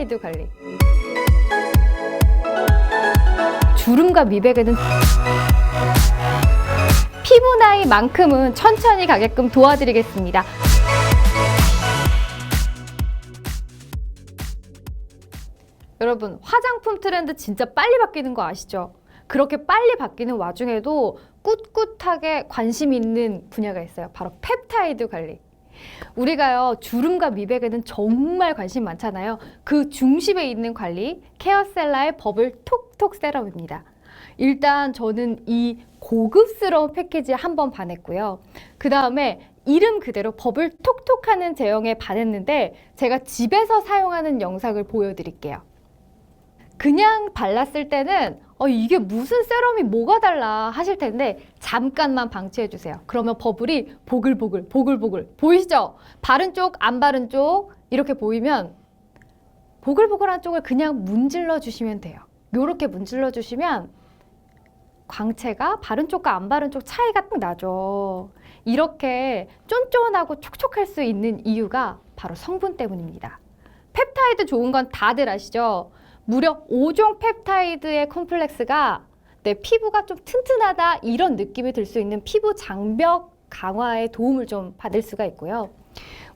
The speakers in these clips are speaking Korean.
펩타이드 관리. 주름과 미백에는 피부 나이만큼은 천천히 가게끔 도와드리겠습니다. 여러분, 화장품 트렌드 진짜 빨리 바뀌는 거 아시죠? 그렇게 빨리 바뀌는 와중에도 꿋꿋하게 관심 있는 분야가 있어요. 바로 펩타이드 관리. 우리가요, 주름과 미백에는 정말 관심 많잖아요. 그 중심에 있는 관리, 케어셀라의 버블 톡톡 세럼입니다. 일단 저는 이 고급스러운 패키지에 한번 반했고요. 그 다음에 이름 그대로 버블 톡톡 하는 제형에 반했는데 제가 집에서 사용하는 영상을 보여드릴게요. 그냥 발랐을 때는 어, 이게 무슨 세럼이 뭐가 달라 하실 텐데 잠깐만 방치해 주세요. 그러면 버블이 보글보글 보글보글 보이시죠? 바른 쪽, 안 바른 쪽 이렇게 보이면 보글보글한 쪽을 그냥 문질러 주시면 돼요. 요렇게 문질러 주시면 광채가 바른 쪽과 안 바른 쪽 차이가 딱 나죠. 이렇게 쫀쫀하고 촉촉할 수 있는 이유가 바로 성분 때문입니다. 펩타이드 좋은 건 다들 아시죠? 무려 5종 펩타이드의 콤플렉스가 내 피부가 좀 튼튼하다 이런 느낌이 들 수 있는 피부 장벽 강화에 도움을 좀 받을 수가 있고요.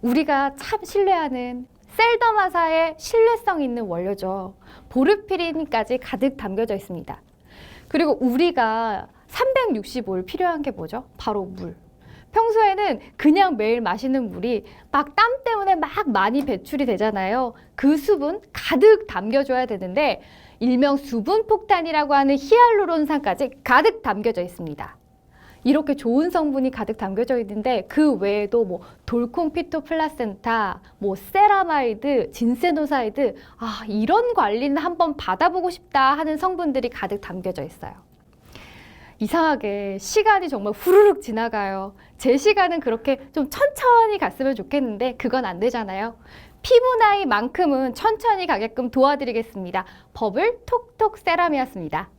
우리가 참 신뢰하는 셀더마사의 신뢰성 있는 원료죠. 보르피린까지 가득 담겨져 있습니다. 그리고 우리가 365일 필요한 게 뭐죠? 바로 물. 평소에는 그냥 매일 마시는 물이 막 땀 때문에 막 많이 배출이 되잖아요. 그 수분 가득 담겨줘야 되는데 일명 수분 폭탄이라고 하는 히알루론산까지 가득 담겨져 있습니다. 이렇게 좋은 성분이 가득 담겨져 있는데 그 외에도 뭐 돌콩 피토 플라센타, 뭐 세라마이드, 진세노사이드 아 이런 관리는 한번 받아보고 싶다 하는 성분들이 가득 담겨져 있어요. 이상하게 시간이 정말 후루룩 지나가요. 제 시간은 그렇게 좀 천천히 갔으면 좋겠는데 그건 안 되잖아요. 피부 나이만큼은 천천히 가게끔 도와드리겠습니다. 버블 톡톡 세럼이었습니다.